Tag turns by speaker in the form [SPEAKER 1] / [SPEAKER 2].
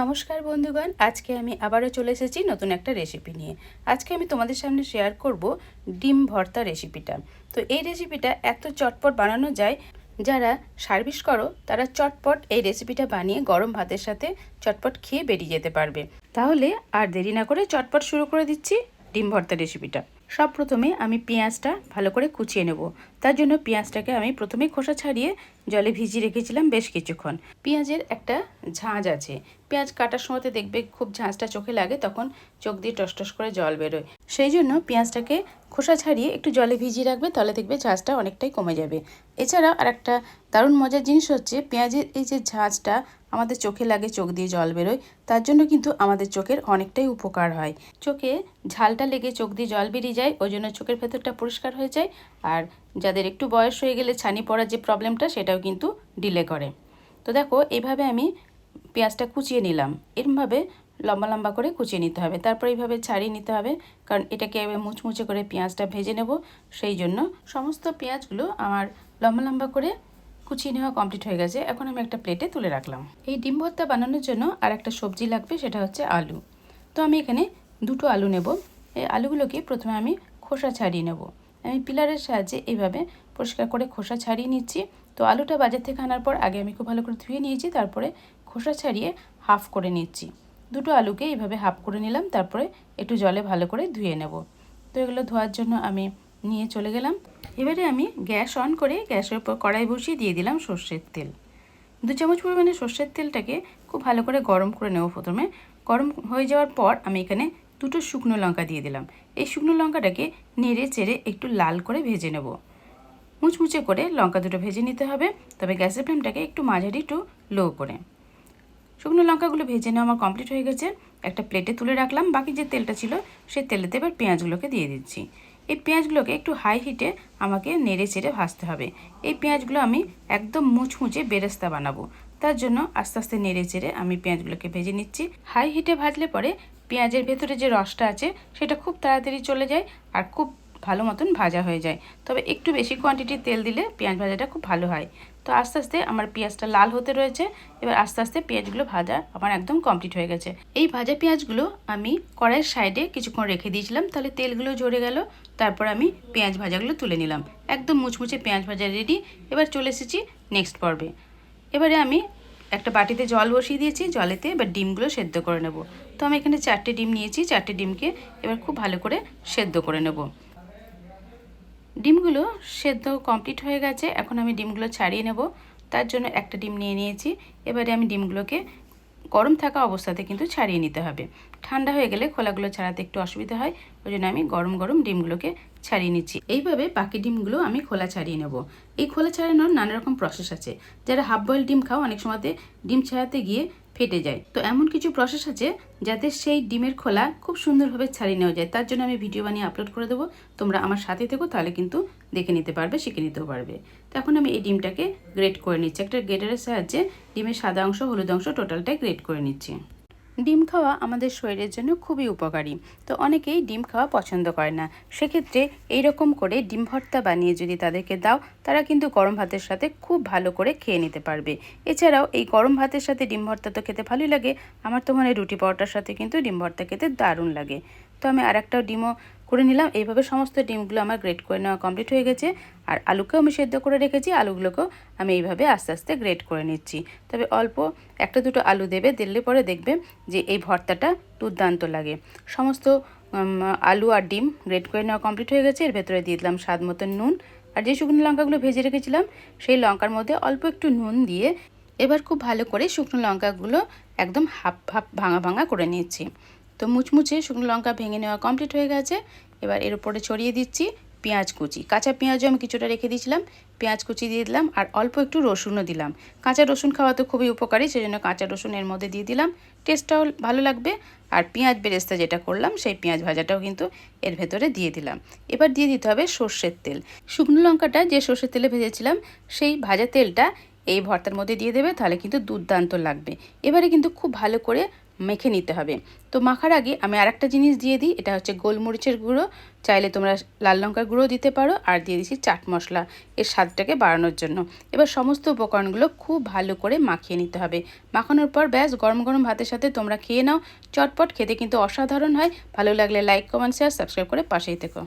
[SPEAKER 1] নমস্কার বন্ধুগণ, আজকে আমি আবারও চলে এসেছি নতুন একটা রেসিপি নিয়ে। আজকে আমি তোমাদের সামনে শেয়ার করব ডিম ভর্তা রেসিপিটা তো এই রেসিপিটা এত চটপট বানানো যায়, যারা সার্ভিস করো, তারা চটপট এই রেসিপিটা বানিয়ে গরম ভাতের সাথে চটপট খেয়ে বেরিয়ে যেতে পারবে। তাহলে আর দেরি না করে চটপট শুরু করে দিচ্ছি ডিম ভর্তা রেসিপিটা সব প্রথমে আমি পেঁয়াজটা ভালো করে কুচিয়ে নেব। তার জন্য পেঁয়াজটাকে আমি প্রথমে খোসা ছাড়িয়ে জলে ভিজিয়ে রেখেছিলাম বেশ কিছুক্ষণ। পেঁয়াজের একটা ঝাঁঝ আছে। পেঁয়াজ কাটার সময়তে দেখবে খুব ঝাঁঝটা চোখে লাগে, তখন চোখ দিয়ে টস টস করে জল বেরোয়। সেই জন্য পেঁয়াজটাকে খোসা ছাড়িয়ে একটু জলে ভিজিয়ে রাখবে তাহলে দেখবে ঝাঁঝটা অনেকটাই কমে যাবে। এছাড়া আর একটা দারুণ মজার জিনিস হচ্ছে, পেঁয়াজের এই যে ঝাঁঝটা আমাদের চোখে লাগে, চোখ দিয়ে জল বেরোয়, তার জন্য কিন্তু আমাদের চোখের অনেকটাই উপকার হয়। চোখে ঝালটা লেগে চোখ দিয়ে জল বেরিয়ে যায়, ওই জন্য চোখের ভেতরটা পরিষ্কার হয়ে যায়, আর যাদের একটু বয়স হয়ে গেলে ছানি পড়ার যে প্রবলেমটা, সেটাও কিন্তু ডিলে করে। তো দেখো এইভাবে আমি পেঁয়াজটা কুচিয়ে নিলাম। এরমভাবে লম্বা লম্বা করে কুচিয়ে নিতে হবে। তারপর এইভাবে ছাড়িয়ে নিতে হবে, কারণ এটাকে মুচমুচে করে পেঁয়াজটা ভেজে নেব। সেই জন্য সমস্ত পেঁয়াজগুলো আমার লম্বা লম্বা করে কুচিয়ে নেওয়া কমপ্লিট হয়ে গেছে। এখন আমি একটা প্লেটে তুলে রাখলাম। এই ডিম ভর্তা বানানোর জন্য আর একটা সবজি লাগবে, সেটা হচ্ছে আলু। তো আমি এখানে দুটো আলু নেব। এই আলুগুলোকে প্রথমে আমি খোসা ছাড়িয়ে নেব। আমি পিলারের সাহায্যে এইভাবে পরিষ্কার করে খোসা ছাড়িয়ে নিচ্ছি। তো আলুটা বাজার থেকে আনার পর আগে আমি খুব ভালো করে ধুয়ে নিয়েছি, তারপরে খোসা ছাড়িয়ে হাফ করে নিচ্ছি। দুটো আলুকে এইভাবে হাফ করে নিলাম, তারপরে একটু জলে ভালো করে ধুয়ে নেব। তো এগুলো ধোয়ার জন্য আমি নিয়ে চলে গেলাম। এবারে আমি গ্যাস অন করে গ্যাসের উপর কড়াই বসিয়ে দিয়ে দিলাম সর্ষের তেল। দু চামচ পরিমাণে সর্ষের তেলটাকে খুব ভালো করে গরম করে নেব প্রথমে। গরম হয়ে যাওয়ার পর আমি এখানে দুটো শুকনো লঙ্কা দিয়ে দিলাম। এই শুকনো লঙ্কাটাকে নেড়ে চেড়ে একটু লাল করে ভেজে নেব। মুচমুচে করে লঙ্কা দুটো ভেজে নিতে হবে, তবে গ্যাসের ফ্লেমটাকে একটু মাঝারি একটু লো করে। শুকনো লঙ্কাগুলো ভেজে নেওয়া আমার কমপ্লিট হয়ে গেছে। একটা প্লেটে তুলে রাখলাম। বাকি যে তেলটা ছিল সেই তেলেতে এবার পেঁয়াজগুলোকে দিয়ে দিচ্ছি। এই পেঁয়াজগুলোকে একটু হাই হিটে আমাকে নেড়ে চেড়ে ভাজতে হবে। এই পেঁয়াজগুলো আমি একদম মুচমুচে বেরেস্তা বানাবো। তার জন্য আস্তে আস্তে নেড়ে চেড়ে আমি পেঁয়াজগুলোকে ভেজে নিচ্ছি। হাই হিটে ভাজলে পরে পেঁয়াজের ভেতরে যে রসটা আছে, সেটা খুব তাড়াতাড়ি চলে যায়। আর খুব ভালো মতন ভাজা হয়ে যায়। তবে একটু বেশি কোয়ান্টিটির তেল দিলে পেঁয়াজ ভাজাটা খুব ভালো হয়। তো আস্তে আস্তে আমার পেঁয়াজটা লাল হতে রয়েছে। এবার আস্তে আস্তে পেঁয়াজগুলো ভাজা আমার একদম কমপ্লিট হয়ে গেছে। এই ভাজা পেঁয়াজগুলো আমি কড়াইয়ের সাইডে কিছুক্ষণ রেখে দিয়েছিলাম। তাহলে তেলগুলো জড়ে গেল। তারপর আমি পেঁয়াজ ভাজাগুলো তুলে নিলাম। একদম মুচমুচে পেঁয়াজ ভাজা রেডি এবার চলে এসেছি নেক্সট পর্বে। এবারে আমি একটা বাটিতে জল বসিয়ে দিয়েছি। জলেতে এবার ডিমগুলো সেদ্ধ করে নেব। তো আমি এখানে চারটে ডিম নিয়েছি। চারটে ডিমকে এবার খুব ভালো করে সেদ্ধ করে নেব। ডিমগুলো সেদ্ধ কমপ্লিট হয়ে গেছে। এখন আমি ডিমগুলো ছাড়িয়ে নেব। তার জন্য একটা ডিম নিয়ে নিয়েছি। এবারে আমি ডিমগুলোকে গরম থাকা অবস্থাতে কিন্তু ছাড়িয়ে নিতে হবে। ঠান্ডা হয়ে গেলে খোলাগুলো ছাড়াতে একটু অসুবিধা হয়। ওই জন্য আমি গরম গরম ডিমগুলোকে ছাড়িয়ে নিচ্ছি। এইভাবে বাকি ডিমগুলো আমি খোলা ছাড়িয়ে নেব। এই খোলা ছাড়ানোর নানা রকম প্রসেস আছে। যারা হাফ বয়েল ডিম খাও, অনেক সময়তে ডিম ছাড়াতে গিয়ে ফেটে যায়। তো এমন কিছু প্রসেস আছে যাতে সেই ডিমের খোলা খুব সুন্দরভাবে ছাড়িয়ে নেওয়া যায়। তার জন্য আমি ভিডিও বানিয়ে আপলোড করে দেবো। তোমরা আমার সাথে থেকো, তাহলে কিন্তু দেখে নিতে পারবে, শিখে নিতেও পারবে। তো এখন আমি এই ডিমটাকে গ্রেট করে নিচ্ছি। একটা গ্রেটারের সাহায্যে ডিমের সাদা অংশ, হলুদ অংশ টোটালটাই গ্রেট করে নিচ্ছি। ডিম খাওয়া আমাদের শরীরের জন্য খুবই উপকারী। তো অনেকেই ডিম খাওয়া পছন্দ করে না। সেক্ষেত্রে এইরকম করে ডিম ভর্তা বানিয়ে যদি তাদেরকে দাও, তারা কিন্তু গরম ভাতের সাথে খুব ভালো করে খেয়ে নিতে পারবে। এছাড়াও এই গরম ভাতের সাথে ডিম ভর্তা তো খেতে ভালোই লাগে। আমার তো মনে রুটি পরোটার সাথে কিন্তু ডিম ভর্তা খেতে দারুণ লাগে। তো আমি আর একটা ডিমও করে নিলাম। এইভাবে সমস্ত ডিমগুলো আমার গ্রেট করে নেওয়া কমপ্লিট হয়ে গেছে। আর আলুকেও আমি সেদ্ধ করে রেখেছি। আলুগুলোকেও আমি এইভাবে আস্তে আস্তে গ্রেট করে নিচ্ছি। তবে অল্প একটা দুটো আলু দেবে, দিলে পরে দেখবে যে এই ভর্তাটা দুর্দান্ত লাগে। সমস্ত আলু আর ডিম গ্রেট করে নেওয়া কমপ্লিট হয়ে গেছে। এর ভেতরে দিয়ে দিলাম স্বাদ মতন নুন। আর যে শুকনো লঙ্কাগুলো ভেজে রেখেছিলাম, সেই লঙ্কার মধ্যে অল্প একটু নুন দিয়ে এবার খুব ভালো করে শুকনো লঙ্কাগুলো একদম হাফ হাফ, ভাঙা ভাঙা করে নিচ্ছি। তো মুচমুচে শুকনো লঙ্কা ভেঙে নেওয়া কমপ্লিট হয়ে গেছে। এবার এর উপরে ছড়িয়ে দিচ্ছি পেঁয়াজ কুচি। কাঁচা পেঁয়াজও আমি কিছুটা রেখে দিয়েছিলাম। পেঁয়াজ কুচি দিয়ে দিলাম আর অল্প একটু রসুনও দিলাম। কাঁচা রসুন খাওয়া তো খুবই উপকারী, সেজন্য কাঁচা রসুন এর মধ্যে দিয়ে দিলাম। টেস্টটাও ভালো লাগবে। আর পেঁয়াজ বেরেস্তা যেটা করলাম, সেই পেঁয়াজ ভাজাটাও কিন্তু এর ভেতরে দিয়ে দিলাম। এবার দিয়ে দিতে হবে সর্ষের তেল। শুকনো লঙ্কাটা যে সর্ষের তেলে ভেজেছিলাম, সেই ভাজা তেলটা এই ভর্তার মধ্যে দিয়ে দেবে, তাহলে কিন্তু দুর্দান্ত লাগবে। এবারে কিন্তু খুব ভালো করে মেখে নিতে হবে। তো মাখার আগে আমি আরেকটা জিনিস দিয়ে দিই, এটা হচ্ছে গোলমরিচের গুঁড়ো। চাইলে তোমরা লাল লঙ্কার গুঁড়ো দিতে পারো, আর দিয়ে দিচ্ছি চাট মশলা এর স্বাদটাকে বাড়ানোর জন্য। এবার সমস্ত উপকরণগুলো খুব ভালো করে মাখিয়ে নিতে হবে। মাখানোর পর ব্যাস, গরম গরম ভাতের সাথে তোমরা খেয়ে নাও। চটপট খেতে কিন্তু অসাধারণ হয়। ভালো লাগলে লাইক, কমেন্ট শেয়ার সাবস্ক্রাইব করে পাশেই থেকো।